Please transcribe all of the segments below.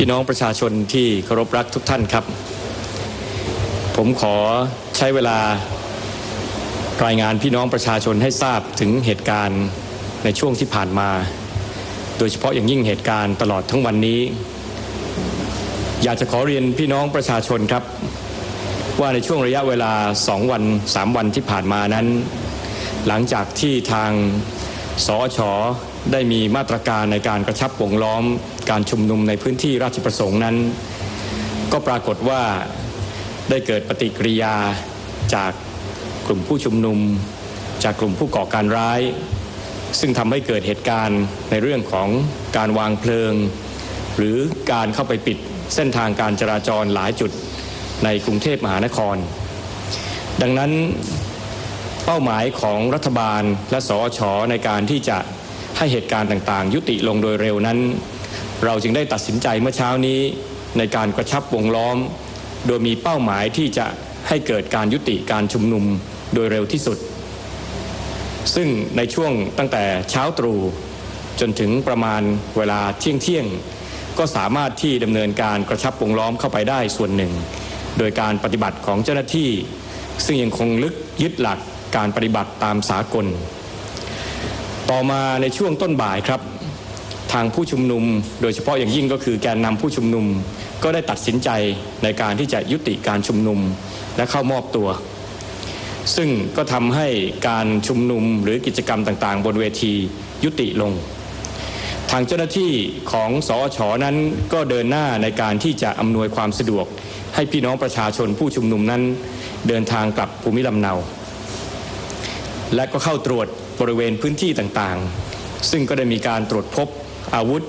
พี่น้องประชาชนที่เคารพรักทุกท่านครับ ผมขอใช้เวลารายงานพี่น้องประชาชนให้ทราบถึงเหตุการณ์ในช่วงที่ผ่านมา โดยเฉพาะอย่างยิ่งเหตุการณ์ตลอดทั้งวันนี้ อยากจะขอเรียนพี่น้องประชาชนครับ ว่าในช่วงระยะเวลา 2 วัน 3 วันที่ผ่านมานั้น หลังจากที่ทางสอชได้มีมาตรการในการกระชับวงล้อม การชุมนุมในพื้นที่ราชประสงค์นั้น ก็ปรากฏว่าได้เกิดปฏิกิริยาจากกลุ่มผู้ชุมนุม จากกลุ่มผู้ก่อการร้าย ซึ่งทำให้เกิดเหตุการณ์ในเรื่องของการวางเพลิง หรือการเข้าไปปิดเส้นทางการจราจรหลายจุดในกรุงเทพมหานคร ดังนั้นเป้าหมายของรัฐบาลและสอชในการที่จะให้เหตุการณ์ต่างๆ ยุติลงโดยเร็วนั้น เราจึงได้ตัดสินใจเมื่อเช้านี้ในการกระชับวงล้อม โดยมีเป้าหมายที่จะให้เกิดการยุติการชุมนุมโดยเร็วที่สุด ซึ่งในช่วงตั้งแต่เช้าตรู่จนถึงประมาณเวลาเที่ยงเที่ยงก็สามารถที่ดำเนินการกระชับวงล้อมเข้าไปได้ส่วนหนึ่ง โดยการปฏิบัติของเจ้าหน้าที่ ซึ่งยังคงลึกยึดหลักการปฏิบัติตามสากล ต่อมาในช่วงต้นบ่ายครับางผู้ชุมนุม โดยเฉพาะอย่างยิ่งก็คือแกนนำผู้ชุมนุม ก็ได้ตัดสินใจในการที่จะยุติการชุมนุมและเข้ามอบตัว ซึ่งก็ทำให้การชุมนุมหรือกิจกรรมต่างๆ บนเวทียุติลง ทางเจ้าหน้าที่ของสอชนั้นก็เดินหน้าในการที่จะอำนวยความสะดวก ให้พี่น้องประชาชนผู้ชุมนุมนั้น เดินทางกลับภูมิลำเนา และก็เข้าตรวจบริเวณพื้นที่ต่างๆซึ่งก็ได้มีการตรวจพบ อาวุธ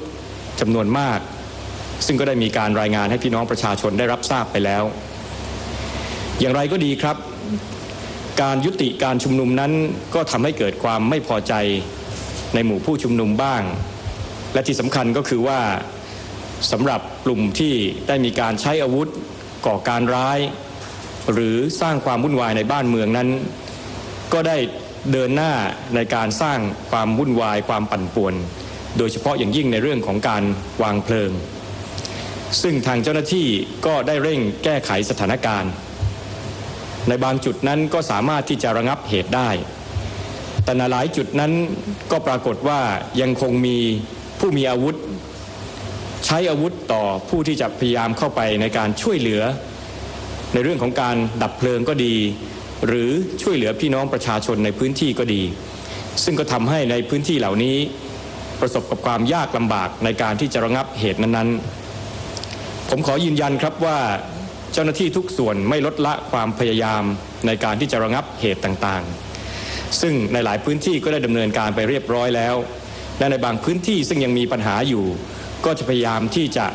จำนวนมาก ซึ่งก็ได้มีการรายงานให้พี่น้องประชาชนได้รับทราบไปแล้ว อย่างไรก็ดีครับ การยุติการชุมนุมนั้นก็ทำให้เกิดความไม่พอใจในหมู่ผู้ชุมนุมบ้าง และที่สำคัญก็คือว่าสำหรับกลุ่มที่ได้มีการใช้อาวุธก่อการร้าย หรือสร้างความวุ่นวายในบ้านเมืองนั้น ก็ได้เดินหน้าในการสร้างความวุ่นวายความปั่นป่วน โดยเฉพาะอย่างยิ่งในเรื่องของการวางเพลิง ซึ่งทางเจ้าหน้าที่ก็ได้เร่งแก้ไขสถานการณ์ ในบางจุดนั้นก็สามารถที่จะระงับเหตุได้ แต่ในหลายจุดนั้นก็ปรากฏว่ายังคงมีผู้มีอาวุธ ใช้อาวุธต่อผู้ที่จะพยายามเข้าไปในการช่วยเหลือ ในเรื่องของการดับเพลิงก็ดี หรือช่วยเหลือพี่น้องประชาชนในพื้นที่ก็ดี ซึ่งก็ทำให้ในพื้นที่เหล่านี้ ประสบกับความยากลำบากในการที่จะระงับเหตุนั้นๆ ผมขอยืนยันครับว่าเจ้าหน้าที่ทุกส่วนไม่ลดละความพยายามในการที่จะระงับเหตุต่างๆ ซึ่งในหลายพื้นที่ก็ได้ดำเนินการไปเรียบร้อยแล้ว และในบางพื้นที่ซึ่งยังมีปัญหาอยู่ ก็จะพยายามที่จะ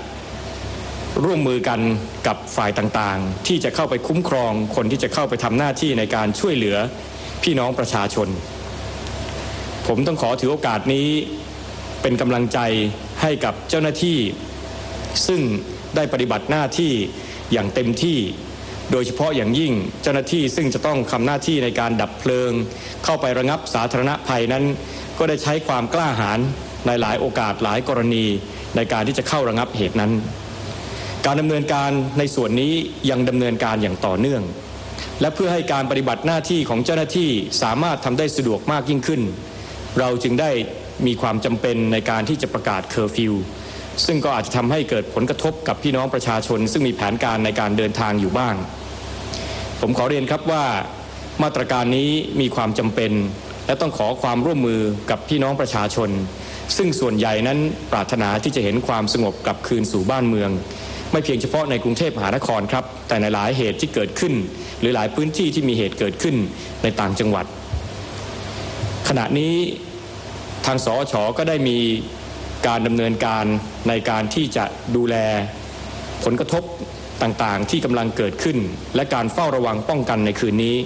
ร่วมมือกันกับฝ่ายต่างๆ ที่จะเข้าไปคุ้มครองคนที่จะเข้าไปทำหน้าที่ในการช่วยเหลือพี่น้องประชาชน ผมต้องขอถือโอกาสนี้ เป็นกำลังใจให้กับเจ้าหน้าที่ ซึ่งได้ปฏิบัติหน้าที่อย่างเต็มที่ โดยเฉพาะอย่างยิ่งเจ้าหน้าที่ซึ่งจะต้องทำหน้าที่ในการดับเพลิง เข้าไประงับสาธารณภัยนั้น ก็ได้ใช้ความกล้าหาญในหลายโอกาสหลายกรณีในการที่จะเข้าระงับเหตุนั้น การดำเนินการในส่วนนี้ยังดำเนินการอย่างต่อเนื่อง และเพื่อให้การปฏิบัติหน้าที่ของเจ้าหน้าที่สามารถทำได้สะดวกมากยิ่งขึ้น เราจึงได้ มีความจำเป็นในการที่จะประกาศเคอร์ฟิวซึ่งก็อาจจะทำให้เกิดผลกระทบกับพี่น้องประชาชน ซึ่งมีแผนการในการเดินทางอยู่บ้าง ผมขอเรียนครับว่ามาตรการนี้มีความจำเป็น และต้องขอความร่วมมือกับพี่น้องประชาชน ซึ่งส่วนใหญ่นั้นปรารถนาที่จะเห็นความสงบกลับคืนสู่บ้านเมือง ไม่เพียงเฉพาะในกรุงเทพมหานครครับ แต่ในหลายเหตุที่เกิดขึ้น หรือหลายพื้นที่ที่มีเหตุเกิดขึ้นในต่างจังหวัด ขณะนี้ ทางสอชอก็ได้มีการดำเนินการในการที่จะดูแลผลกระทบต่างๆ ที่กำลังเกิดขึ้น และการเฝ้าระวังป้องกันในคืนนี้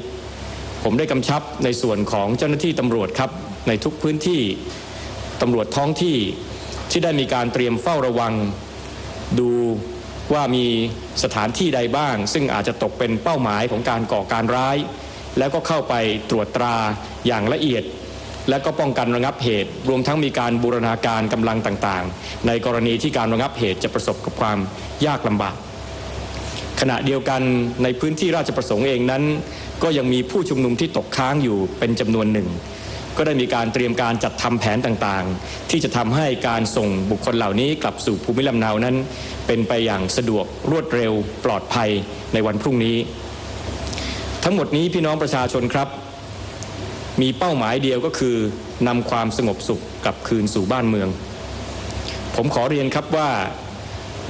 ผมได้กำชับในส่วนของเจ้าหน้าที่ตำรวจครับ ในทุกพื้นที่ตำรวจท้องที่ที่ได้มีการเตรียมเฝ้าระวัง ดูว่ามีสถานที่ใดบ้าง ซึ่งอาจจะตกเป็นเป้าหมายของการก่อการร้าย แล้วก็เข้าไปตรวจตราอย่างละเอียด และก็ป้องกันระงับเหตุ รวมทั้งมีการบูรณาการกำลังต่างๆ ในกรณีที่การระงับเหตุจะประสบกับความยากลำบาก ขณะเดียวกันในพื้นที่ราชประสงค์เองนั้น ก็ยังมีผู้ชุมนุมที่ตกค้างอยู่เป็นจำนวนหนึ่ง ก็ได้มีการเตรียมการจัดทำแผนต่างๆ ที่จะทำให้การส่งบุคคลเหล่านี้กลับสู่ภูมิลำเนานั้น เป็นไปอย่างสะดวกรวดเร็ว ปลอดภัยในวันพรุ่งนี้ ทั้งหมดนี้พี่น้องประชาชนครับ มีเป้าหมายเดียวก็คือนำความสงบสุขกลับคืนสู่บ้านเมือง ผมขอเรียนครับว่า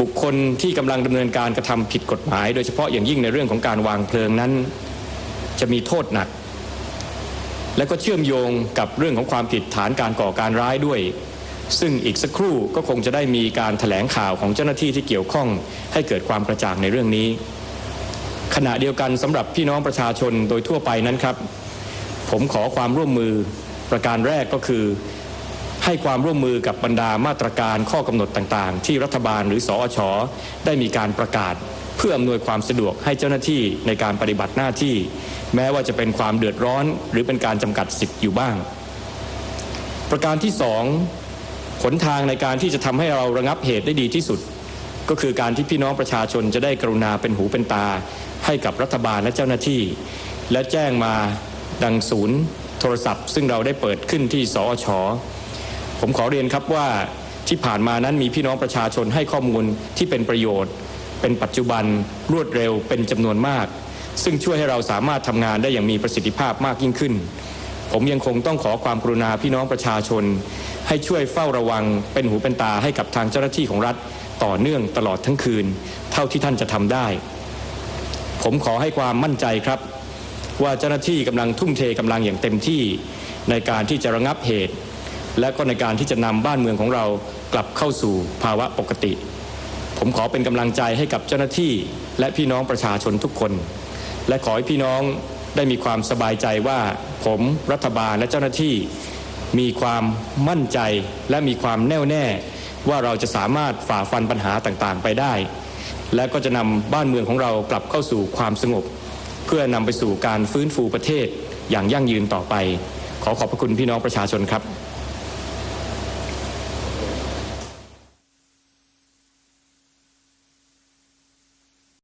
บุคคลที่กำลังดำเนินการกระทำผิดกฎหมาย โดยเฉพาะอย่างยิ่งในเรื่องของการวางเพลิงนั้น จะมีโทษหนัก และก็เชื่อมโยงกับเรื่องของความผิดฐานการก่อการร้ายด้วย ซึ่งอีกสักครู่ก็คงจะได้มีการถแถลงข่าวของเจ้าหน้าที่ที่เกี่ยวข้อง ให้เกิดความกระจ่างในเรื่องนี้ ขณะเดียวกันสำหรับพี่น้องประชาชนโดยทั่วไปนั้นครับ ผมขอความร่วมมือประการแรกก็คือ ให้ความร่วมมือกับบรรดามาตรการข้อกำหนดต่างๆ ที่รัฐบาลหรือสอชได้มีการประกาศ เพื่ออำนวยความสะดวกให้เจ้าหน้าที่ในการปฏิบัติหน้าที่ แม้ว่าจะเป็นความเดือดร้อน หรือเป็นการจำกัดสิทธิ์อยู่บ้าง ประการที่สองหนทางในการที่จะทำให้เราระงับเหตุได้ดีที่สุด ก็คือการที่พี่น้องประชาชนจะได้กรุณาเป็นหูเป็นตา ให้กับรัฐบาลและเจ้าหน้าที่ และแจ้งมา ดังศูนย์โทรศัพท์ ซึ่งเราได้เปิดขึ้นที่สอชอผมขอเรียนครับว่าที่ผ่านมานั้นมีพี่น้องประชาชนให้ข้อมูลที่เป็นประโยชน์ เป็นปัจจุบันรวดเร็วเป็นจำนวนมาก ซึ่งช่วยให้เราสามารถทำงานได้อย่างมีประสิทธิภาพมากยิ่งขึ้น ผมยังคงต้องขอความกรุณาพี่น้องประชาชน ให้ช่วยเฝ้าระวังเป็นหูเป็นตาให้กับทางเจ้าหน้าที่ของรัฐต่อเนื่องตลอดทั้งคืน เท่าที่ท่านจะทำได้ ผมขอให้ความมั่นใจครับ ว่าเจ้าหน้าที่กำลังทุ่มเทกำลังอย่างเต็มที่ในการที่จะระงับเหตุ และก็ในการที่จะนำบ้านเมืองของเรากลับเข้าสู่ภาวะปกติ ผมขอเป็นกำลังใจให้กับเจ้าหน้าที่ และพี่น้องประชาชนทุกคน และขอให้พี่น้องได้มีความสบายใจว่าผมรัฐบาลและเจ้าหน้าที่มีความมั่นใจและมีความแน่วแน่ ว่าเราจะสามารถฝ่าฟันปัญหาต่างๆ ไปได้ และก็จะนำบ้านเมืองของเรากลับเข้าสู่ความสงบ เพื่อนำไปสู่การฟื้นฟูประเทศอย่างยั่งยืนต่อไป ขอขอบพระคุณพี่น้องประชาชนครับ